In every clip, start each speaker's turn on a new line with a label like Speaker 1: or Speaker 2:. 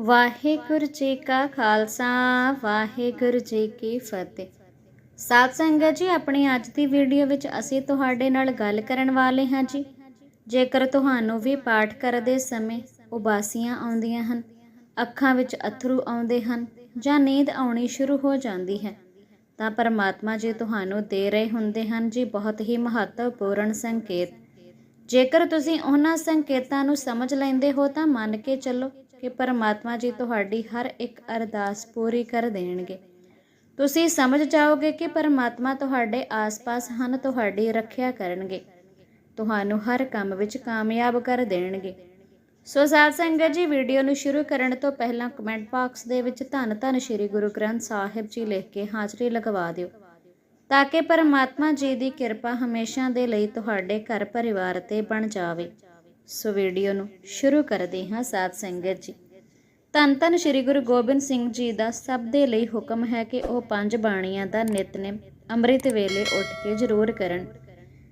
Speaker 1: ਵਾਹਿਗੁਰੂ ਜੀ ਕਾ ਖਾਲਸਾ, ਵਾਹਿਗੁਰੂ ਜੀ ਕੀ ਫਤਿਹ। ਸਾਧ ਸੰਗਤ ਜੀ, ਆਪਣੀ ਅੱਜ ਦੀ ਵੀਡੀਓ ਵਿੱਚ ਅਸੀਂ ਤੁਹਾਡੇ ਨਾਲ ਗੱਲ ਕਰਨ ਵਾਲੇ ਹਾਂ ਜੀ। ਜੇਕਰ ਤੁਹਾਨੂੰ ਵੀ ਪਾਠ ਕਰਦੇ ਸਮੇਂ ਉਬਾਸੀਆਂ ਆਉਂਦੀਆਂ ਹਨ, ਅੱਖਾਂ ਵਿੱਚ ਅਥਰੂ ਆਉਂਦੇ ਹਨ ਜਾਂ ਨੀਂਦ ਆਉਣੀ ਸ਼ੁਰੂ ਹੋ ਜਾਂਦੀ ਹੈ, ਤਾਂ ਪਰਮਾਤਮਾ ਜੀ ਤੁਹਾਨੂੰ ਦੇ ਰਹੇ ਹੁੰਦੇ ਹਨ ਜੀ ਬਹੁਤ ਹੀ ਮਹੱਤਵਪੂਰਨ ਸੰਕੇਤ। ਜੇਕਰ ਤੁਸੀਂ ਉਹਨਾਂ ਸੰਕੇਤਾਂ ਨੂੰ ਸਮਝ ਲੈਂਦੇ ਹੋ, ਤਾਂ ਮੰਨ ਕੇ ਚੱਲੋ ਕਿ ਪਰਮਾਤਮਾ ਜੀ ਤੁਹਾਡੀ ਹਰ ਇੱਕ ਅਰਦਾਸ ਪੂਰੀ ਕਰ ਦੇਣਗੇ। ਤੁਸੀਂ ਸਮਝ ਜਾਓਗੇ ਕਿ ਪਰਮਾਤਮਾ ਤੁਹਾਡੇ ਆਸ-ਪਾਸ ਹਨ, ਤੁਹਾਡੀ ਰੱਖਿਆ ਕਰਨਗੇ। ਤੁਹਾਨੂੰ ਹਰ ਕੰਮ ਵਿੱਚ ਕਾਮਯਾਬ ਕਰ ਦੇਣਗੇ। ਸੋ ਸਾਧ ਸੰਗਤ ਜੀ, ਵੀਡੀਓ ਨੂੰ ਸ਼ੁਰੂ ਕਰਨ ਤੋਂ ਪਹਿਲਾਂ ਕਮੈਂਟ ਬਾਕਸ ਦੇ ਵਿੱਚ ਧੰਨ ਧੰਨ ਸ਼੍ਰੀ ਗੁਰੂ ਗ੍ਰੰਥ ਸਾਹਿਬ ਜੀ ਲਿਖ ਕੇ ਹਾਜ਼ਰੀ ਲਗਵਾ ਦਿਓ, ਤਾਂ ਕਿ ਪਰਮਾਤਮਾ ਜੀ ਦੀ ਕਿਰਪਾ ਹਮੇਸ਼ਾ ਦੇ ਲਈ ਤੁਹਾਡੇ ਘਰ ਪਰਿਵਾਰ ਤੇ ਬਣ ਜਾਵੇ। ਸੋ ਵੀਡੀਓ ਨੂੰ ਸ਼ੁਰੂ ਕਰਦੇ ਹਾਂ ਸਾਧ ਸੰਗਤ ਜੀ। ਧੰਨ ਧੰਨ ਸ਼੍ਰੀ ਗੁਰੂ ਗੋਬਿੰਦ ਸਿੰਘ ਜੀ ਦਾ ਸਭ ਦੇ ਲਈ ਹੁਕਮ ਹੈ ਕਿ ਉਹ ਪੰਜ ਬਾਣੀਆਂ ਦਾ ਨਿਤਨੇਮ ਅੰਮ੍ਰਿਤ ਵੇਲੇ ਉੱਠ ਕੇ ਜ਼ਰੂਰ ਕਰਨ।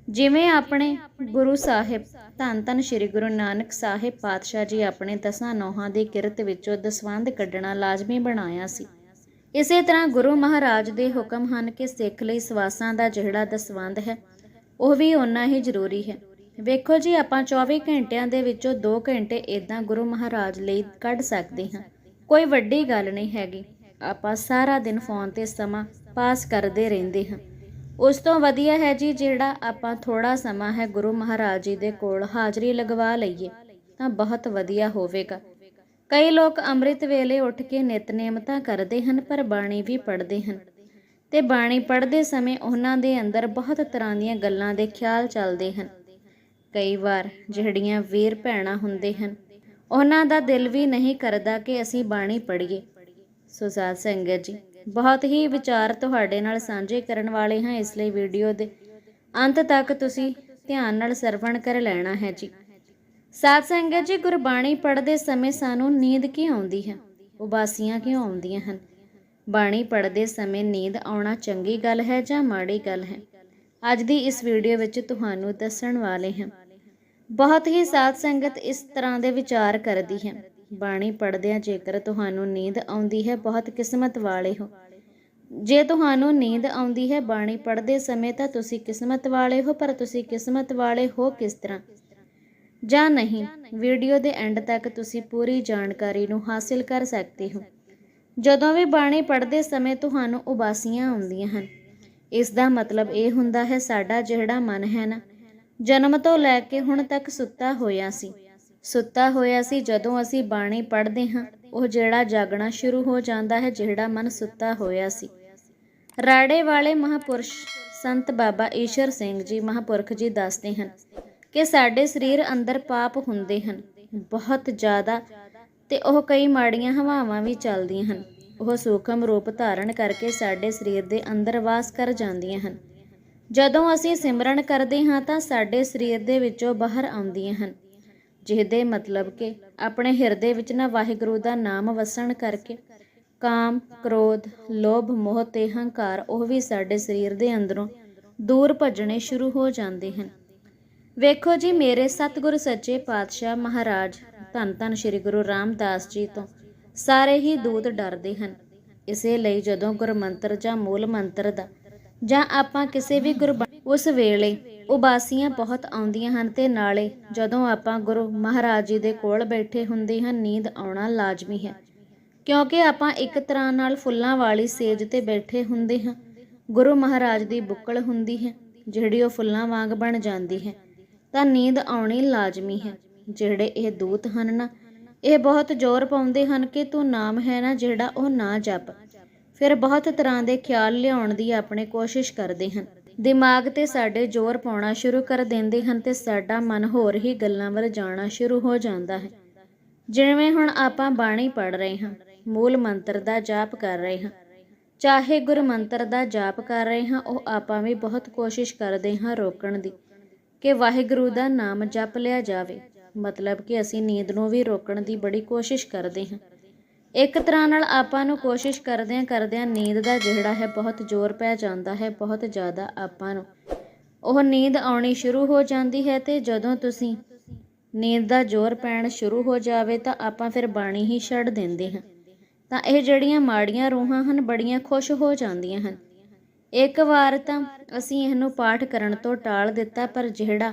Speaker 1: ਜਿਵੇਂ ਆਪਣੇ ਗੁਰੂ ਸਾਹਿਬ, ਧੰਨ ਧੰਨ ਸ਼੍ਰੀ ਗੁਰੂ ਨਾਨਕ ਸਾਹਿਬ ਪਾਤਸ਼ਾਹ ਜੀ ਆਪਣੇ ਦਸਾਂ ਨੌਹਾਂ ਦੀ ਕਿਰਤ ਵਿੱਚੋਂ ਦਸਵੰਧ ਕੱਢਣਾ ਲਾਜ਼ਮੀ ਬਣਾਇਆ ਸੀ। ਇਸੇ ਤਰ੍ਹਾਂ ਗੁਰੂ ਮਹਾਰਾਜ ਦੇ ਹੁਕਮ ਹਨ ਕਿ ਸਿੱਖ ਲਈ ਸਵਾਸਾਂ ਦਾ ਜਿਹੜਾ ਦਸਵੰਧ ਹੈ, ਉਹ ਵੀ ਓਨਾ ਹੀ ਜ਼ਰੂਰੀ ਹੈ। ਵੇਖੋ ਜੀ, ਆਪਾਂ 24 ਘੰਟਿਆਂ ਦੇ ਵਿੱਚੋਂ 2 ਘੰਟੇ ਇਦਾਂ ਗੁਰੂ ਮਹਾਰਾਜ ਲਈ ਕੱਢ ਸਕਦੇ ਹਾਂ। ਕੋਈ ਵੱਡੀ ਗੱਲ ਨਹੀਂ ਹੈਗੀ। ਆਪਾਂ ਸਾਰਾ ਦਿਨ ਫੋਨ ਤੇ ਸਮਾਂ ਪਾਸ ਕਰਦੇ ਰਹਿੰਦੇ ਹਾਂ। ਉਸ ਤੋਂ ਵਧੀਆ ਹੈ ਜੀ, ਜਿਹੜਾ ਆਪਾਂ ਥੋੜਾ ਸਮਾਂ ਹੈ ਗੁਰੂ ਮਹਾਰਾਜ ਜੀ ਦੇ ਕੋਲ ਹਾਜ਼ਰੀ ਲਗਵਾ ਲਈਏ, ਤਾਂ ਬਹੁਤ ਵਧੀਆ ਹੋਵੇਗਾ। ਕਈ ਲੋਕ ਅੰਮ੍ਰਿਤ ਵੇਲੇ ਉੱਠ ਕੇ ਨਿਤਨੇਮ ਤਾਂ ਕਰਦੇ ਹਨ, ਪਰ ਬਾਣੀ ਵੀ ਪੜ੍ਹਦੇ ਹਨ। ਤੇ ਬਾਣੀ ਪੜ੍ਹਦੇ ਸਮੇਂ ਉਹਨਾਂ ਦੇ ਅੰਦਰ ਬਹੁਤ ਤਰ੍ਹਾਂ ਦੀਆਂ ਗੱਲਾਂ ਦੇ ਖਿਆਲ ਚੱਲਦੇ ਹਨ। ਕਈ ਵਾਰ ਜਿਹੜੀਆਂ ਵੀਰ ਭੈਣਾਂ ਹੁੰਦੇ ਹਨ, ਉਹਨਾਂ ਦਾ ਦਿਲ ਵੀ ਨਹੀਂ ਕਰਦਾ ਕਿ ਅਸੀਂ ਬਾਣੀ ਪੜ੍ਹੀਏ। ਸੋ ਸਾਧ ਸੰਗਤ ਜੀ, ਬਹੁਤ ਹੀ ਵਿਚਾਰ ਤੁਹਾਡੇ ਨਾਲ ਸਾਂਝੇ ਕਰਨ ਵਾਲੇ ਹਾਂ ਇਸ ਲਈ ਵੀਡੀਓ ਦੇ ਅੰਤ ਤੱਕ ਤੁਸੀਂ ਧਿਆਨ ਨਾਲ ਸਰਵਣ ਕਰ ਲੈਣਾ ਹੈ ਜੀ। ਸਾਧ ਸੰਗਤ ਜੀ, ਗੁਰਬਾਣੀ ਪੜ੍ਹਦੇ ਸਮੇਂ ਸਾਨੂੰ ਨੀਂਦ ਕਿਉਂ ਆਉਂਦੀ ਹੈ? ਉਬਾਸੀਆਂ ਕਿਉਂ ਆਉਂਦੀਆਂ ਹਨ? ਬਾਣੀ ਪੜ੍ਹਦੇ ਸਮੇਂ ਨੀਂਦ ਆਉਣਾ ਚੰਗੀ ਗੱਲ ਹੈ ਜਾਂ ਮਾੜੀ ਗੱਲ ਹੈ? ਅੱਜ ਦੀ ਇਸ ਵੀਡੀਓ ਵਿੱਚ ਤੁਹਾਨੂੰ ਦੱਸਣ ਵਾਲੇ ਹਾਂ ਬਹੁਤ ਹੀ ਸਾਧ ਸੰਗਤ ਇਸ ਤਰ੍ਹਾਂ ਦੇ ਵਿਚਾਰ ਕਰਦੀ ਹੈ। ਬਾਣੀ ਪੜ੍ਹਦਿਆਂ ਜੇਕਰ ਤੁਹਾਨੂੰ ਨੀਂਦ ਆਉਂਦੀ ਹੈ, ਬਹੁਤ ਕਿਸਮਤ ਵਾਲੇ ਹੋ। ਜੇ ਤੁਹਾਨੂੰ ਨੀਂਦ ਆਉਂਦੀ ਹੈ ਬਾਣੀ ਪੜ੍ਹਦੇ ਸਮੇਂ, ਤਾਂ ਤੁਸੀਂ ਕਿਸਮਤ ਵਾਲੇ ਹੋ, ਪਰ ਤੁਸੀਂ ਕਿਸਮਤ ਵਾਲੇ ਹੋ ਕਿਸ ਤਰ੍ਹਾਂ? ਜਾਂ ਨਹੀਂ, ਵੀਡੀਓ ਦੇ ਐਂਡ ਤੱਕ ਤੁਸੀਂ ਪੂਰੀ ਜਾਣਕਾਰੀ ਨੂੰ ਹਾਸਿਲ ਕਰ ਸਕਦੇ ਹੋ। ਜਦੋਂ ਵੀ ਬਾਣੀ ਪੜ੍ਹਦੇ ਸਮੇਂ ਤੁਹਾਨੂੰ ਉਬਾਸੀਆਂ ਆਉਂਦੀਆਂ ਹਨ, ਇਸ ਦਾ ਮਤਲਬ ਇਹ ਹੁੰਦਾ ਹੈ, ਸਾਡਾ ਜਿਹੜਾ ਮਨ ਹੈ ਨਾ ਜਨਮ ਤੋਂ ਲੈ ਕੇ ਹੁਣ ਤੱਕ ਸੁੱਤਾ ਹੋਇਆ ਸੀ। ਸੁੱਤਾ ਹੋਇਆ ਸੀ ਜਦੋਂ ਅਸੀਂ ਬਾਣੀ ਪੜ੍ਹਦੇ ਹਾਂ, ਉਹ ਜਿਹੜਾ ਜਾਗਣਾ ਸ਼ੁਰੂ ਹੋ ਜਾਂਦਾ ਹੈ, ਜਿਹੜਾ ਮਨ ਸੁੱਤਾ ਹੋਇਆ ਸੀ। ਰਾੜੇ ਵਾਲੇ ਮਹਾਪੁਰਸ਼ ਸੰਤ ਬਾਬਾ ਈਸ਼ਰ ਸਿੰਘ ਜੀ ਮਹਾਪੁਰਖ ਜੀ ਦੱਸਦੇ ਹਨ ਕਿ ਸਾਡੇ ਸਰੀਰ ਅੰਦਰ ਪਾਪ ਹੁੰਦੇ ਹਨ, ਬਹੁਤ ਜ਼ਿਆਦਾ, ਤੇ ਉਹ ਕਈ ਮਾੜੀਆਂ ਹਵਾਵਾਂ ਵੀ ਚੱਲਦੀਆਂ ਹਨ। ਉਹ ਸੂਖਮ ਰੂਪ ਧਾਰਨ ਕਰਕੇ ਸਾਡੇ ਸਰੀਰ ਦੇ ਅੰਦਰ ਵਾਸ ਕਰ ਜਾਂਦੀਆਂ ਹਨ। ਜਦੋਂ ਅਸੀਂ ਸਿਮਰਨ ਕਰਦੇ ਹਾਂ ਤਾਂ ਸਾਡੇ ਸਰੀਰ ਦੇ ਵਿੱਚੋਂ ਬਾਹਰ ਆਉਂਦੀਆਂ ਹਨ ਜਿਹਦੇ ਮਤਲਬ ਕਿ ਆਪਣੇ ਹਿਰਦੇ ਵਿੱਚ ਨਾ ਵਾਹਿਗੁਰੂ ਦਾ ਨਾਮ ਵਸਣ ਕਰਕੇ ਕਾਮ, ਕ੍ਰੋਧ, ਲੋਭ, ਮੋਹ ਤੇ ਹੰਕਾਰ ਉਹ ਵੀ ਸਾਡੇ ਸਰੀਰ ਦੇ ਅੰਦਰੋਂ ਦੂਰ ਭੱਜਣੇ ਸ਼ੁਰੂ ਹੋ ਜਾਂਦੇ ਹਨ। ਵੇਖੋ ਜੀ ਮੇਰੇ ਸਤਿਗੁਰ ਸੱਚੇ ਪਾਤਸ਼ਾਹ ਮਹਾਰਾਜ ਧੰਨ ਧੰਨ ਸ੍ਰੀ ਗੁਰੂ ਰਾਮਦਾਸ ਜੀ ਤੋਂ ਸਾਰੇ ਹੀ ਦੂਤ ਡਰਦੇ ਹਨ। ਇਸੇ ਲਈ ਜਦੋਂ ਗੁਰਮੰਤਰ ਜਾਂ ਮੂਲ ਮੰਤਰ ਦਾ ਜਾਂ ਆਪਾਂ ਕਿਸੇ ਵੀ ਗੁਰਬਾਣੀ ਉਸ ਵੇਲੇ ਉਬਾਸੀਆਂ ਬਹੁਤ ਆਉਂਦੀਆਂ ਹਨ ਤੇ ਨਾਲੇ ਜਦੋਂ ਆਪਾਂ ਗੁਰੂ ਮਹਾਰਾਜ ਜੀ ਦੇ ਕੋਲ ਬੈਠੇ ਹੁੰਦੇ ਹਾਂ, ਨੀਂਦ ਆਉਣਾ ਲਾਜ਼ਮੀ ਹੈ। ਕਿਉਂਕਿ ਆਪਾਂ ਇੱਕ ਤਰ੍ਹਾਂ ਨਾਲ ਫੁੱਲਾਂ ਵਾਲੀ ਸੇਜ ਤੇ ਬੈਠੇ ਹੁੰਦੇ ਹਾਂ, ਗੁਰੂ ਮਹਾਰਾਜ ਦੀ ਬੁੱਕਲ ਹੁੰਦੀ ਹੈ, ਜਿਹੜੀ ਉਹ ਫੁੱਲਾਂ ਵਾਂਗ ਬਣ ਜਾਂਦੀ ਹੈ। ਤਾਂ ਨੀਂਦ ਆਉਣੀ ਲਾਜ਼ਮੀ ਹੈ। ਜਿਹੜੇ ਇਹ ਦੂਤ ਹਨ ਨਾ, ਇਹ ਬਹੁਤ ਜ਼ੋਰ ਪਾਉਂਦੇ ਹਨ ਕਿ ਤੂੰ ਨਾਮ ਹੈ ਨਾ ਜਿਹੜਾ ਉਹ ਨਾ ਜਪ। ਫਿਰ ਬਹੁਤ ਤਰ੍ਹਾਂ ਦੇ ਖਿਆਲ ਲਿਆਉਣ ਦੀ ਆਪਣੇ ਕੋਸ਼ਿਸ਼ ਕਰਦੇ ਹਨ। ਦਿਮਾਗ ਤੇ ਸਾਡੇ ਜ਼ੋਰ ਪਾਉਣਾ ਸ਼ੁਰੂ ਕਰ ਦਿੰਦੇ ਹਨ ਤੇ ਸਾਡਾ ਮਨ ਹੋਰ ਹੀ ਗੱਲਾਂ ਵੱਲ ਜਾਣਾ ਸ਼ੁਰੂ ਹੋ ਜਾਂਦਾ ਹੈ। ਜਿਵੇਂ ਹੁਣ ਆਪਾਂ ਬਾਣੀ ਪੜ ਰਹੇ ਹਾਂ, ਮੂਲ ਮੰਤਰ ਦਾ ਜਾਪ ਕਰ ਰਹੇ ਹਾਂ, ਚਾਹੇ ਗੁਰ ਮੰਤਰ ਦਾ ਜਾਪ ਕਰ ਰਹੇ ਹਾਂ, ਉਹ ਆਪਾਂ ਵੀ ਬਹੁਤ ਕੋਸ਼ਿਸ਼ ਕਰਦੇ ਹਾਂ ਰੋਕਣ ਦੀ, ਕਿ ਵਾਹਿਗੁਰੂ ਦਾ ਨਾਮ ਜਪ ਲਿਆ ਜਾਵੇ। ਮਤਲਬ ਕਿ ਅਸੀਂ ਨੀਂਦ ਨੂੰ ਵੀ ਰੋਕਣ ਦੀ ਬੜੀ ਕੋਸ਼ਿਸ਼ ਕਰਦੇ ਹਾਂ। ਇੱਕ ਤਰ੍ਹਾਂ ਨਾਲ ਆਪਾਂ ਨੂੰ ਕੋਸ਼ਿਸ਼ ਕਰਦਿਆਂ ਕਰਦਿਆਂ ਨੀਂਦ ਦਾ ਜਿਹੜਾ ਹੈ ਬਹੁਤ ਜ਼ੋਰ ਪੈ ਜਾਂਦਾ ਹੈ, ਬਹੁਤ ਜ਼ਿਆਦਾ ਆਪਾਂ ਨੂੰ। ਉਹ ਨੀਂਦ ਆਉਣੀ ਸ਼ੁਰੂ ਹੋ ਜਾਂਦੀ ਹੈ ਤੇ ਜਦੋਂ ਤੁਸੀਂ ਨੀਂਦ ਦਾ ਜ਼ੋਰ ਪੈਣ ਸ਼ੁਰੂ ਹੋ ਜਾਵੇ ਤਾਂ ਆਪਾਂ ਫਿਰ ਬਾਣੀ ਹੀ ਛੱਡ ਦਿੰਦੇ ਹਾਂ। ਤਾਂ ਇਹ ਜਿਹੜੀਆਂ ਮਾੜੀਆਂ ਰੂਹਾਂ ਹਨ, ਬੜੀਆਂ ਖੁਸ਼ ਹੋ ਜਾਂਦੀਆਂ ਹਨ। ਇੱਕ ਵਾਰ ਤਾਂ ਅਸੀਂ ਇਹਨੂੰ ਪਾਠ ਕਰਨ ਤੋਂ ਟਾਲ ਦਿੱਤਾ, ਪਰ ਜਿਹੜਾ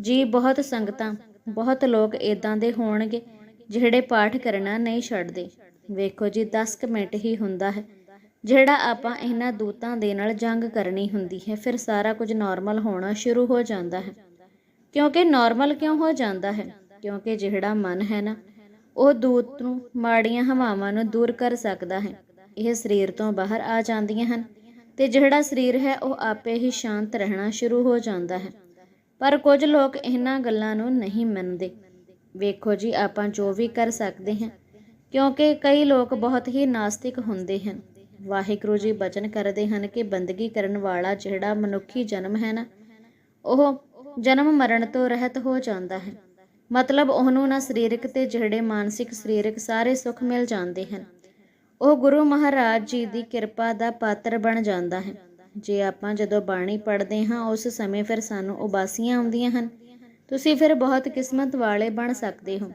Speaker 1: ਜੀ ਬਹੁਤ ਸੰਗਤਾਂ, ਬਹੁਤ ਲੋਕ ਇਦਾਂ ਦੇ ਹੋਣਗੇ ਜਿਹੜੇ ਪਾਠ ਕਰਨਾ ਨਹੀਂ ਛੱਡਦੇ। ਵੇਖੋ ਜੀ 10 ਕੁ ਮਿੰਟ ਹੀ ਹੁੰਦਾ ਹੈ। ਜਿਹੜਾ ਆਪਾਂ ਇਹਨਾਂ ਦੂਤਾਂ ਦੇ ਨਾਲ ਜੰਗ ਕਰਨੀ ਹੁੰਦੀ ਹੈ, ਫਿਰ ਸਾਰਾ ਕੁਝ ਨਾਰਮਲ ਹੋਣਾ ਸ਼ੁਰੂ ਹੋ ਜਾਂਦਾ ਹੈ। ਕਿਉਂਕਿ ਨਾਰਮਲ ਕਿਉਂ ਹੋ ਜਾਂਦਾ ਹੈ? ਕਿਉਂਕਿ ਜਿਹੜਾ ਮਨ ਹੈ ਨਾ, ਉਹ ਦੂਤ ਨੂੰ ਮਾੜੀਆਂ ਹਵਾਵਾਂ ਨੂੰ ਦੂਰ ਕਰ ਸਕਦਾ ਹੈ। ਇਹ ਸਰੀਰ ਤੋਂ ਬਾਹਰ ਆ ਜਾਂਦੀਆਂ ਹਨ ਤੇ ਜਿਹੜਾ ਸਰੀਰ ਹੈ, ਉਹ ਆਪੇ ਹੀ ਸ਼ਾਂਤ ਰਹਿਣਾ ਸ਼ੁਰੂ ਹੋ ਜਾਂਦਾ ਹੈ। ਪਰ ਕੁਝ ਲੋਕ ਇਹਨਾਂ ਗੱਲਾਂ ਨੂੰ ਨਹੀਂ ਮੰਨਦੇ। ਵੇਖੋ ਜੀ, ਆਪਾਂ ਜੋ ਵੀ ਕਰ ਸਕਦੇ ਹਾਂ ਕਿਉਂਕਿ ਕਈ ਲੋਕ ਬਹੁਤ ਹੀ ਨਾਸਤਿਕ ਹੁੰਦੇ ਹਨ। ਵਾਹਿਗੁਰੂ ਜੀ ਬਚਨ ਕਰਦੇ ਹਨ ਕਿ ਬੰਦਗੀ ਕਰਨ ਵਾਲਾ ਜਿਹੜਾ ਮਨੁੱਖੀ ਜਨਮ ਹੈ ਨਾ, ਉਹ ਜਨਮ ਮਰਨ ਤੋਂ ਰਹਿਤ ਹੋ ਜਾਂਦਾ ਹੈ। ਮਤਲਬ ਉਹਨੂੰ ਨਾ ਸਰੀਰਕ ਤੇ ਜਿਹੜੇ ਮਾਨਸਿਕ ਸਰੀਰਕ ਸਾਰੇ ਸੁੱਖ ਮਿਲ ਜਾਂਦੇ ਹਨ। ਉਹ ਗੁਰੂ ਮਹਾਰਾਜ ਜੀ ਦੀ ਕਿਰਪਾ ਦਾ ਪਾਤਰ ਬਣ ਜਾਂਦਾ ਹੈ। ਜੇ ਆਪਾਂ ਜਦੋਂ ਬਾਣੀ ਪੜ੍ਹਦੇ ਹਾਂ, ਉਸ ਸਮੇਂ ਫਿਰ ਸਾਨੂੰ ਉਬਾਸੀਆਂ ਆਉਂਦੀਆਂ ਹਨ। ਤੁਸੀਂ ਫਿਰ ਬਹੁਤ ਕਿਸਮਤ ਵਾਲੇ ਬਣ ਸਕਦੇ ਹੋ।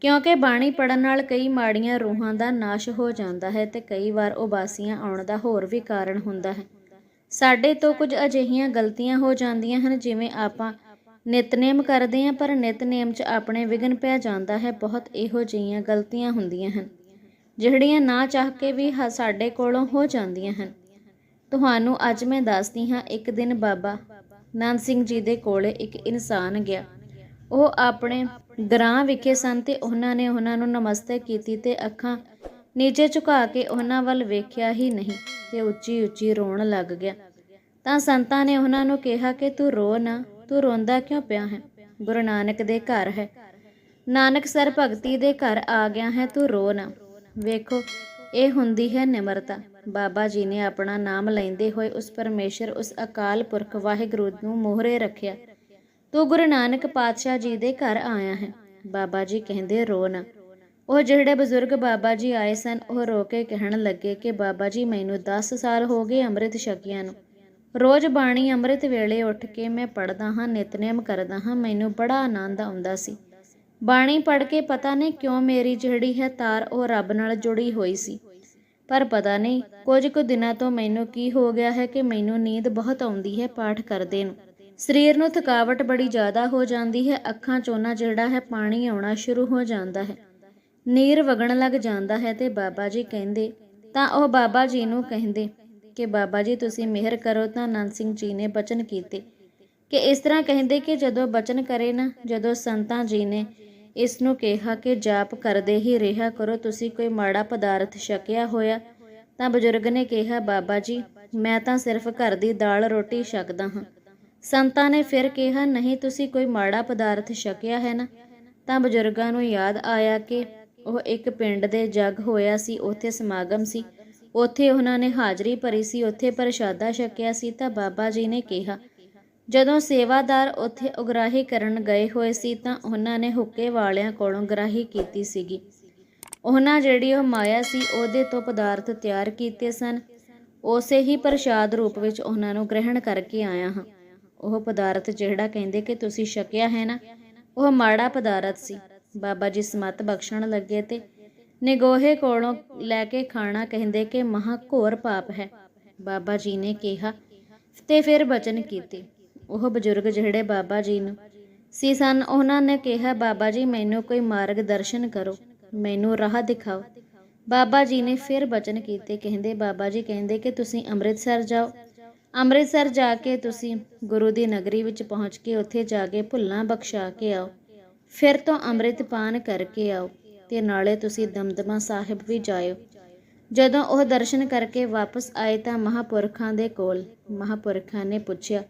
Speaker 1: ਕਿਉਂਕਿ ਬਾਣੀ ਪੜਨ ਨਾਲ ਕਈ ਮਾੜੀਆਂ ਰੂਹਾਂ ਦਾ ਨਾਸ਼ ਹੋ ਜਾਂਦਾ ਹੈ ਤੇ ਕਈ ਵਾਰ ਉਬਾਸੀਆਂ ਆਉਣ ਦਾ ਹੋਰ ਵੀ ਕਾਰਨ ਹੁੰਦਾ ਹੈ। ਸਾਡੇ ਤੋਂ ਕੁਝ ਅਜਿਹੀਆਂ ਗਲਤੀਆਂ ਹੋ ਜਾਂਦੀਆਂ ਹਨ ਜਿਵੇਂ ਆਪਾਂ ਨਿਤਨੇਮ ਕਰਦੇ ਹਾਂ, ਪਰ ਨਿਤਨੇਮ 'ਚ ਆਪਣੇ ਵਿਗਨ ਪੈ ਜਾਂਦਾ ਹੈ। ਬਹੁਤ ਇਹੋ ਜਿਹੀਆਂ ਗਲਤੀਆਂ ਹੁੰਦੀਆਂ ਹਨ, ਜਿਹੜੀਆਂ ਨਾ ਚਾਹ ਕੇ ਵੀ ਹ- ਸਾਡੇ ਕੋਲੋਂ ਹੋ ਜਾਂਦੀਆਂ ਹਨ। ਤੁਹਾਨੂੰ ਅੱਜ ਮੈਂ ਦੱਸਦੀ ਹਾਂ, ਇੱਕ ਦਿਨ ਬਾਬਾ ਨੰਦ ਸਿੰਘ ਜੀ ਦੇ ਕੋਲੇ ਇੱਕ ਇਨਸਾਨ ਗਿਆ। ਉਹ ਆਪਣੇ ਗ੍ਰਾਂ ਵਿਖੇ ਸਨ ਤੇ ਉਹਨਾਂ ਨੇ ਉਹਨਾਂ ਨੂੰ ਨਮਸਤੇ ਕੀਤੀ ਤੇ ਅੱਖਾਂ ਨੀਚੇ ਝੁਕਾ ਕੇ ਉਹਨਾਂ ਵੱਲ ਵੇਖਿਆ ਹੀ ਨਹੀਂ ਤੇ ਉੱਚੀ ਉੱਚੀ ਰੋਣ ਲੱਗ ਗਿਆ। ਤਾਂ ਸੰਤਾਂ ਨੇ ਉਹਨਾਂ ਨੂੰ ਕਿਹਾ ਕਿ ਤੂੰ ਰੋ ਨਾ, ਤੂੰ ਰੋਂਦਾ ਕਿਉਂ ਪਿਆ ਹੈ? ਗੁਰੂ ਨਾਨਕ ਦੇ ਘਰ ਹੈ। ਨਾਨਕ ਸਰ ਭਗਤੀ ਦੇ ਘਰ ਆ ਗਿਆ ਹੈ, ਤੂੰ ਰੋ ਨਾ। ਵੇਖੋ, ਇਹ ਹੁੰਦੀ ਹੈ ਨਿਮਰਤਾ। ਬਾਬਾ ਜੀ ਨੇ ਆਪਣਾ ਨਾਮ ਲੈਂਦੇ ਹੋਏ ਉਸ ਪਰਮੇਸ਼ਰ ਉਸ ਅਕਾਲ ਪੁਰਖ ਵਾਹਿਗੁਰੂ ਨੂੰ ਮੋਹਰੇ ਰੱਖਿਆ। ਤੂੰ ਗੁਰੂ ਨਾਨਕ ਪਾਤਸ਼ਾਹ ਜੀ ਦੇ ਘਰ ਆਇਆ ਹੈ। ਬਾਬਾ ਜੀ ਕਹਿੰਦੇ, ਰੋ ਨਾ। ਉਹ ਜਿਹੜੇ ਬਜ਼ੁਰਗ ਬਾਬਾ ਜੀ ਆਏ ਸਨ, ਉਹ ਰੋ ਕੇ ਕਹਿਣ ਲੱਗੇ ਕਿ ਬਾਬਾ ਜੀ, ਮੈਨੂੰ 10 ਸਾਲ ਹੋ ਗਏ ਅੰਮ੍ਰਿਤ ਛਕਿਆਂ ਨੂੰ। ਰੋਜ਼ ਬਾਣੀ ਅੰਮ੍ਰਿਤ ਵੇਲੇ ਉੱਠ ਕੇ ਮੈਂ ਪੜਦਾ ਹਾਂ, ਨਿਤਨੇਮ ਕਰਦਾ ਹਾਂ, ਮੈਨੂੰ ਬੜਾ ਆਨੰਦ ਆਉਂਦਾ ਸੀ। ਬਾਣੀ ਪੜ੍ਹ ਕੇ ਪਤਾ ਨਹੀਂ ਕਿਉਂ ਮੇਰੀ ਜਿਹੜੀ ਹੈ ਤਾਰ ਉਹ ਰੱਬ ਨਾਲ ਜੁੜੀ ਹੋਈ ਸੀ। ਪਰ ਪਤਾ ਨਹੀਂ ਕੁਝ ਕੁ ਦਿਨਾਂ ਤੋਂ ਮੈਨੂੰ ਕੀ ਹੋ ਗਿਆ ਹੈ ਕਿ ਮੈਨੂੰ ਨੀਂਦ ਬਹੁਤ ਆਉਂਦੀ ਹੈ ਪਾਠ ਕਰਦੇ ਨੂੰ। ਸਰੀਰ ਨੂੰ ਥਕਾਵਟ ਬੜੀ ਜ਼ਿਆਦਾ ਹੋ ਜਾਂਦੀ ਹੈ, ਅੱਖਾਂ ਚੋਂ ਨਾ ਜਿਹੜਾ ਹੈ ਪਾਣੀ ਆਉਣਾ ਸ਼ੁਰੂ ਹੋ ਜਾਂਦਾ ਹੈ। ਨੀਰ ਵਗਣ ਲੱਗ ਜਾਂਦਾ ਹੈ ਤੇ ਬਾਬਾ ਜੀ ਕਹਿੰਦੇ, ਤਾਂ ਉਹ ਬਾਬਾ ਜੀ ਨੂੰ ਕਹਿੰਦੇ ਕਿ ਬਾਬਾ ਜੀ ਤੁਸੀਂ ਮਿਹਰ ਕਰੋ, ਤਾਂ ਆਨੰਦ ਸਿੰਘ ਜੀ ਨੇ ਬਚਨ ਕੀਤੇ। ਕਿ ਇਸ ਤਰ੍ਹਾਂ ਕਹਿੰਦੇ ਕਿ ਜਦੋਂ ਬਚਨ ਕਰੇ ਨਾ, ਜਦੋਂ ਸੰਤਾਂ ਜੀ ਨੇ ਇਸ ਨੂੰ ਕਿਹਾ ਕਿ ਜਾਪ ਕਰਦੇ ਹੀ ਰਿਹਾ ਕਰੋ, ਤੁਸੀਂ ਕੋਈ ਮਾੜਾ ਪਦਾਰਥ ਛਕਿਆ ਹੋਇਆ, ਤਾਂ ਬਜ਼ੁਰਗ ਨੇ ਕਿਹਾ, ਬਾਬਾ ਜੀ, ਮੈਂ ਤਾਂ ਸਿਰਫ ਘਰ ਦੀ ਦਾਲ ਰੋਟੀ ਛਕਦਾ ਹਾਂ। ਸੰਤਾਂ ਨੇ ਫਿਰ ਕਿਹਾ, ਨਹੀਂ, ਤੁਸੀਂ ਕੋਈ ਮਾੜਾ ਪਦਾਰਥ ਛਕਿਆ ਹੈ ਨਾ? ਤਾਂ ਬਜ਼ੁਰਗਾਂ ਨੂੰ ਯਾਦ ਆਇਆ ਕਿ ਉਹ ਇੱਕ ਪਿੰਡ ਦੇ ਜਗ ਹੋਇਆ ਸੀ, ਉੱਥੇ ਸਮਾਗਮ ਸੀ। ਉੱਥੇ ਉਹਨਾਂ ਨੇ ਹਾਜ਼ਰੀ ਭਰੀ ਸੀ, ਉੱਥੇ ਪ੍ਰਸ਼ਾਦਾ ਛਕਿਆ ਸੀ। ਤਾਂ ਬਾਬਾ ਜੀ ਨੇ ਕਿਹਾ, ਜਦੋਂ ਸੇਵਾਦਾਰ ਉੱਥੇ ਉਗਰਾਹੀ ਕਰਨ ਗਏ ਹੋਏ ਸੀ, ਤਾਂ ਉਹਨਾਂ ਨੇ ਹੁੱਕੇ ਵਾਲਿਆਂ ਕੋਲੋਂ ਗਰਾਹੀ ਕੀਤੀ ਸੀਗੀ। ਉਹਨਾਂ ਜਿਹੜੀ ਉਹ ਮਾਇਆ ਸੀ, ਉਹਦੇ ਤੋਂ ਪਦਾਰਥ ਤਿਆਰ ਕੀਤੇ ਸਨ। ਉਸੇ ਹੀ ਪ੍ਰਸ਼ਾਦ ਰੂਪ ਵਿੱਚ ਉਹਨਾਂ ਨੂੰ ਗ੍ਰਹਿਣ ਕਰਕੇ ਆਇਆ ਹਾਂ। ਉਹ ਪਦਾਰਥ ਜਿਹੜਾ ਕਹਿੰਦੇ ਕਿ ਤੁਸੀਂ ਛਕਿਆ ਹੈ ਨਾ, ਉਹ ਮਾੜਾ ਪਦਾਰਥ ਸੀ। ਬਾਬਾ ਜੀ ਸਮਤ ਬਖਸ਼ਣ ਲੱਗੇ ਤੇ ਨਿਗੋਹੇ ਕੋਲੋਂ ਲੈ ਕੇ ਖਾਣਾ ਕਹਿੰਦੇ ਕਿ ਮਹਾ ਘੋਰ ਪਾਪ ਹੈ। ਬਾਬਾ ਜੀ ਨੇ ਕਿਹਾ, ਤੇ ਫਿਰ ਬਚਨ ਕੀਤੇ। ਉਹ ਬਜ਼ੁਰਗ ਜਿਹੜੇ ਬਾਬਾ ਜੀ ਨੂੰ ਸੀ ਸਨ, ਉਹਨਾਂ ਨੇ ਕਿਹਾ, ਬਾਬਾ ਜੀ, ਮੈਨੂੰ ਕੋਈ ਮਾਰਗ ਦਰਸ਼ਨ ਕਰੋ, ਮੈਨੂੰ ਰਾਹ ਦਿਖਾਓ। ਬਾਬਾ ਜੀ ਨੇ ਫਿਰ ਬਚਨ ਕੀਤੇ, ਕਹਿੰਦੇ, ਬਾਬਾ ਜੀ ਕਹਿੰਦੇ ਕਿ ਤੁਸੀਂ ਅੰਮ੍ਰਿਤਸਰ ਜਾਓ। ਅੰਮ੍ਰਿਤਸਰ ਜਾ ਕੇ ਤੁਸੀਂ ਗੁਰੂ ਦੀ ਨਗਰੀ ਵਿੱਚ ਪਹੁੰਚ ਕੇ ਉੱਥੇ ਜਾ ਕੇ ਭੁੱਲਾਂ ਬਖਸ਼ਾ ਕੇ ਆਓ। ਫਿਰ ਤੋਂ ਅੰਮ੍ਰਿਤ ਪਾਨ ਕਰਕੇ ਆਓ ਤੇ ਨਾਲੇ ਤੁਸੀਂ ਦਮਦਮਾ ਸਾਹਿਬ ਵੀ ਜਾਇਓ। ਜਦੋਂ ਉਹ ਦਰਸ਼ਨ ਕਰਕੇ ਵਾਪਸ ਆਏ ਤਾਂ ਮਹਾਪੁਰਖਾਂ ਦੇ ਕੋਲ ਮਹਾਪੁਰਖਾਂ ਨੇ ਪੁੱਛਿਆ,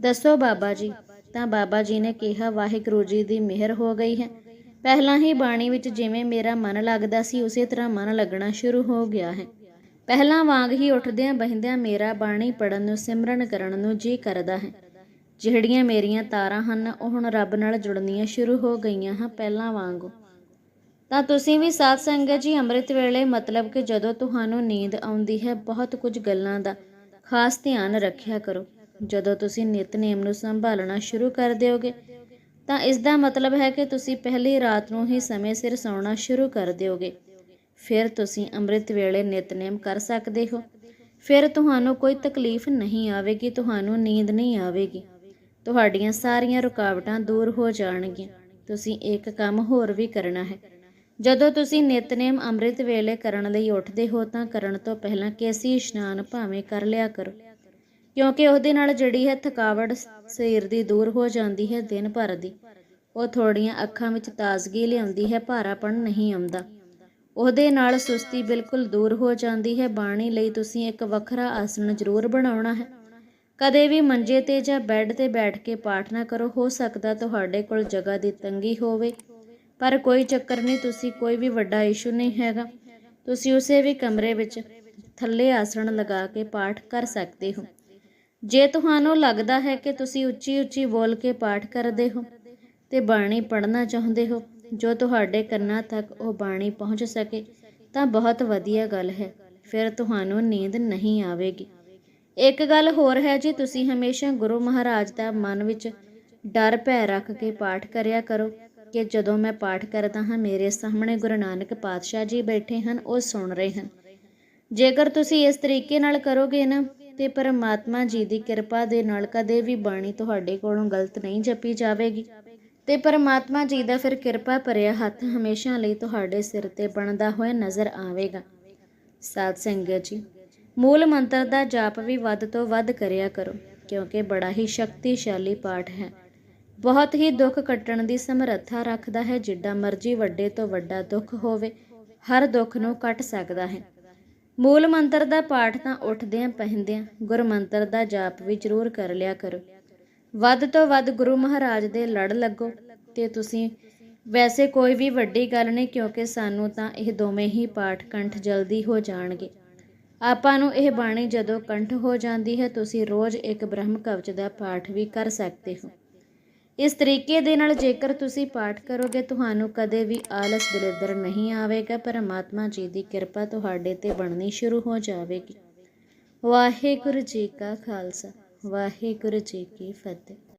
Speaker 1: ਦੱਸੋ ਬਾਬਾ ਜੀ, ਤਾਂ ਬਾਬਾ ਜੀ ਨੇ ਕਿਹਾ, ਵਾਹਿਗੁਰੂ ਜੀ ਦੀ ਮਿਹਰ ਹੋ ਗਈ ਹੈ। ਪਹਿਲਾਂ ਹੀ ਬਾਣੀ ਵਿੱਚ ਜਿਵੇਂ ਮੇਰਾ ਮਨ ਲੱਗਦਾ ਸੀ, ਉਸੇ ਤਰ੍ਹਾਂ ਮਨ ਲੱਗਣਾ ਸ਼ੁਰੂ ਹੋ ਗਿਆ ਹੈ। ਪਹਿਲਾਂ ਵਾਂਗ ਹੀ ਉੱਠਦਿਆਂ ਬਹਿੰਦਿਆਂ ਮੇਰਾ ਬਾਣੀ ਪੜਨ ਨੂੰ, ਸਿਮਰਨ ਕਰਨ ਨੂੰ ਜੀ ਕਰਦਾ ਹੈ। ਜਿਹੜੀਆਂ ਮੇਰੀਆਂ ਤਾਰਾਂ ਹਨ, ਉਹ ਹੁਣ ਰੱਬ ਨਾਲ ਜੁੜਨੀਆਂ ਸ਼ੁਰੂ ਹੋ ਗਈਆਂ ਹਨ ਪਹਿਲਾਂ ਵਾਂਗ। ਤਾਂ ਤੁਸੀਂ ਵੀ ਸਾਧ ਸੰਗਤ ਜੀ, ਅੰਮ੍ਰਿਤ ਵੇਲੇ ਮਤਲਬ ਕਿ ਜਦੋਂ ਤੁਹਾਨੂੰ ਨੀਂਦ ਆਉਂਦੀ ਹੈ, ਬਹੁਤ ਕੁਝ ਗੱਲਾਂ ਦਾ ਖਾਸ ਧਿਆਨ ਰੱਖਿਆ ਕਰੋ। ਜਦੋਂ ਤੁਸੀਂ ਨਿਤਨੇਮ ਨੂੰ ਸੰਭਾਲਣਾ ਸ਼ੁਰੂ ਕਰ ਦਿਓਗੇ, ਤਾਂ ਇਸ ਦਾ ਮਤਲਬ ਹੈ ਕਿ ਤੁਸੀਂ ਪਹਿਲੀ ਰਾਤ ਨੂੰ ਹੀ ਸਮੇਂ ਸਿਰ ਸੌਣਾ ਸ਼ੁਰੂ ਕਰ ਦਿਓਗੇ। ਫਿਰ ਤੁਸੀਂ ਅੰਮ੍ਰਿਤ ਵੇਲੇ ਨਿਤਨੇਮ ਕਰ ਸਕਦੇ ਹੋ। ਫਿਰ ਤੁਹਾਨੂੰ ਕੋਈ ਤਕਲੀਫ ਨਹੀਂ ਆਵੇਗੀ, ਤੁਹਾਨੂੰ ਨੀਂਦ ਨਹੀਂ ਆਵੇਗੀ। ਤੁਹਾਡੀਆਂ ਸਾਰੀਆਂ ਰੁਕਾਵਟਾਂ ਦੂਰ ਹੋ ਜਾਣਗੀਆਂ। ਤੁਸੀਂ ਇੱਕ ਕੰਮ ਹੋਰ ਵੀ ਕਰਨਾ ਹੈ। ਜਦੋਂ ਤੁਸੀਂ ਨਿਤਨੇਮ ਅੰਮ੍ਰਿਤ ਵੇਲੇ ਕਰਨ ਲਈ ਉੱਠਦੇ ਹੋ, ਤਾਂ ਕਰਨ ਤੋਂ ਪਹਿਲਾਂ ਕੇਸੀ ਇਸ਼ਨਾਨ ਭਾਵੇਂ ਕਰ ਲਿਆ ਕਰੋ। ਕਿਉਂਕਿ ਉਹਦੇ ਨਾਲ ਜਿਹੜੀ ਹੈ ਥਕਾਵਟ ਸਰੀਰ ਦੀ ਦੂਰ ਹੋ ਜਾਂਦੀ ਹੈ ਦਿਨ ਭਰ ਦੀ। ਉਹ ਥੋੜੀਆਂ ਅੱਖਾਂ ਵਿੱਚ ਤਾਜ਼ਗੀ ਲਿਆਉਂਦੀ ਹੈ, ਭਾਰਾਪਣ ਨਹੀਂ ਆਉਂਦਾ। ਉਹਦੇ ਨਾਲ ਸੁਸਤੀ ਬਿਲਕੁਲ ਦੂਰ ਹੋ ਜਾਂਦੀ ਹੈ। ਬਾਣੀ ਲਈ ਤੁਸੀਂ ਇੱਕ ਵੱਖਰਾ ਆਸਣ ਜ਼ਰੂਰ ਬਣਾਉਣਾ ਹੈ। ਕਦੇ ਵੀ ਮੰਜੇ ਤੇ ਜਾਂ ਬੈੱਡ ਤੇ ਬੈਠ ਕੇ ਪਾਠ ਨਾ ਕਰੋ। ਹੋ ਸਕਦਾ ਤੁਹਾਡੇ ਕੋਲ ਜਗ੍ਹਾ ਦੀ ਤੰਗੀ ਹੋਵੇ, ਪਰ ਕੋਈ ਚੱਕਰ ਨਹੀਂ, ਤੁਸੀਂ ਕੋਈ ਵੀ ਵੱਡਾ ਇਸ਼ੂ ਨਹੀਂ ਹੈਗਾ। ਤੁਸੀਂ ਉਸੇ ਵੀ ਕਮਰੇ ਵਿੱਚ ਥੱਲੇ ਆਸਣ ਲਗਾ ਕੇ ਪਾਠ ਕਰ ਸਕਦੇ ਹੋ। ਜੇ ਤੁਹਾਨੂੰ ਲੱਗਦਾ ਹੈ ਕਿ ਤੁਸੀਂ ਉੱਚੀ ਉੱਚੀ ਬੋਲ ਕੇ ਪਾਠ ਕਰਦੇ ਹੋ ਤੇ ਬਾਣੀ ਪੜ੍ਹਨਾ ਚਾਹੁੰਦੇ ਹੋ ਜੋ ਤੁਹਾਡੇ ਕੰਨਾਂ ਤੱਕ ਉਹ ਬਾਣੀ ਪਹੁੰਚ ਸਕੇ, ਤਾਂ ਬਹੁਤ ਵਧੀਆ ਗੱਲ ਹੈ। ਫਿਰ ਤੁਹਾਨੂੰ ਨੀਂਦ ਨਹੀਂ ਆਵੇਗੀ। ਇੱਕ ਗੱਲ ਹੋਰ ਹੈ ਜੀ, ਤੁਸੀਂ ਹਮੇਸ਼ਾ ਗੁਰੂ ਮਹਾਰਾਜ ਦਾ ਮਨ ਵਿੱਚ ਡਰ ਭੈ ਰੱਖ ਕੇ ਪਾਠ ਕਰਿਆ ਕਰੋ ਕਿ ਜਦੋਂ ਮੈਂ ਪਾਠ ਕਰਦਾ ਹਾਂ, ਮੇਰੇ ਸਾਹਮਣੇ ਗੁਰੂ ਨਾਨਕ ਪਾਤਸ਼ਾਹ ਜੀ ਬੈਠੇ ਹਨ, ਉਹ ਸੁਣ ਰਹੇ ਹਨ। ਜੇਕਰ ਤੁਸੀਂ ਇਸ ਤਰੀਕੇ ਨਾਲ ਕਰੋਗੇ ਨਾ, ਤੇ ਪਰਮਾਤਮਾ ਜੀ ਦੀ ਕਿਰਪਾ ਦੇ ਨਾਲ ਕਦੇ ਵੀ ਬਾਣੀ ਤੁਹਾਡੇ ਕੋਲੋਂ ਗਲਤ ਨਹੀਂ ਜਪੀ ਜਾਵੇਗੀ। ਤੇ ਪਰਮਾਤਮਾ ਜੀ ਦਾ ਫਿਰ ਕਿਰਪਾ ਭਰਿਆ ਹੱਥ ਹਮੇਸ਼ਾ ਲਈ ਤੁਹਾਡੇ ਸਿਰ ਤੇ ਬਣਦਾ ਹੋਇਆ ਨਜ਼ਰ ਆਵੇਗਾ। ਸਾਧ ਸੰਗਤ ਜੀ, ਮੂਲ ਮੰਤਰ ਦਾ ਜਾਪ ਵੀ ਵੱਧ ਤੋਂ ਵੱਧ ਕਰਿਆ ਕਰੋ, ਕਿਉਂਕਿ ਬੜਾ ਹੀ ਸ਼ਕਤੀਸ਼ਾਲੀ ਪਾਠ ਹੈ। ਬਹੁਤ ਹੀ ਦੁੱਖ ਕੱਟਣ ਦੀ ਸਮਰੱਥਾ ਰੱਖਦਾ ਹੈ, ਜਿੱਡਾ ਮਰਜ਼ੀ ਵੱਡੇ ਤੋਂ ਵੱਡਾ ਦੁੱਖ ਹੋਵੇ, ਹਰ ਦੁੱਖ ਨੂੰ ਕੱਟ ਸਕਦਾ ਹੈ। ਮੂਲ ਮੰਤਰ ਦਾ ਪਾਠ ਤਾਂ ਉੱਠਦਿਆਂ ਪਹਿੰਦਿਆਂ ਗੁਰਮੰਤਰ ਦਾ ਜਾਪ ਵੀ ਜ਼ਰੂਰ ਕਰ ਲਿਆ ਕਰੋ। ਵੱਧ ਤੋਂ ਵੱਧ ਗੁਰੂ ਮਹਾਰਾਜ ਦੇ ਲੜ ਲੱਗੋ ਤੇ ਤੁਸੀਂ ਵੈਸੇ ਕੋਈ ਵੀ ਵੱਡੀ ਗੱਲ ਨਹੀਂ, ਕਿਉਂਕਿ ਸਾਨੂੰ ਤਾਂ ਇਹ ਦੋਵੇਂ ਹੀ ਪਾਠ ਕੰਠ ਜਲਦੀ ਹੋ ਜਾਣਗੇ। ਆਪਾਂ ਨੂੰ ਇਹ ਬਾਣੀ ਜਦੋਂ ਕੰਠ ਹੋ ਜਾਂਦੀ ਹੈ, ਤੁਸੀਂ ਰੋਜ਼ ਇੱਕ ਬ੍ਰਹਮ ਕਵਚ ਦਾ ਪਾਠ ਵੀ ਕਰ ਸਕਦੇ ਹੋ। ਇਸ ਤਰੀਕੇ ਦੇ ਨਾਲ ਜੇਕਰ ਤੁਸੀਂ ਪਾਠ ਕਰੋਗੇ, ਤੁਹਾਨੂੰ ਕਦੇ ਵੀ ਆਲਸ ਦਲਿੱਦਰ ਨਹੀਂ ਆਵੇਗਾ, ਪਰਮਾਤਮਾ ਜੀ ਦੀ ਕਿਰਪਾ ਤੁਹਾਡੇ ਤੇ ਬਣਨੀ ਸ਼ੁਰੂ ਹੋ ਜਾਵੇਗੀ। ਵਾਹਿਗੁਰੂ ਜੀ ਕਾ ਖਾਲਸਾ। ਵਾਹਿਗੁਰੂ ਜੀ ਕੀ ਫਤਿਹ।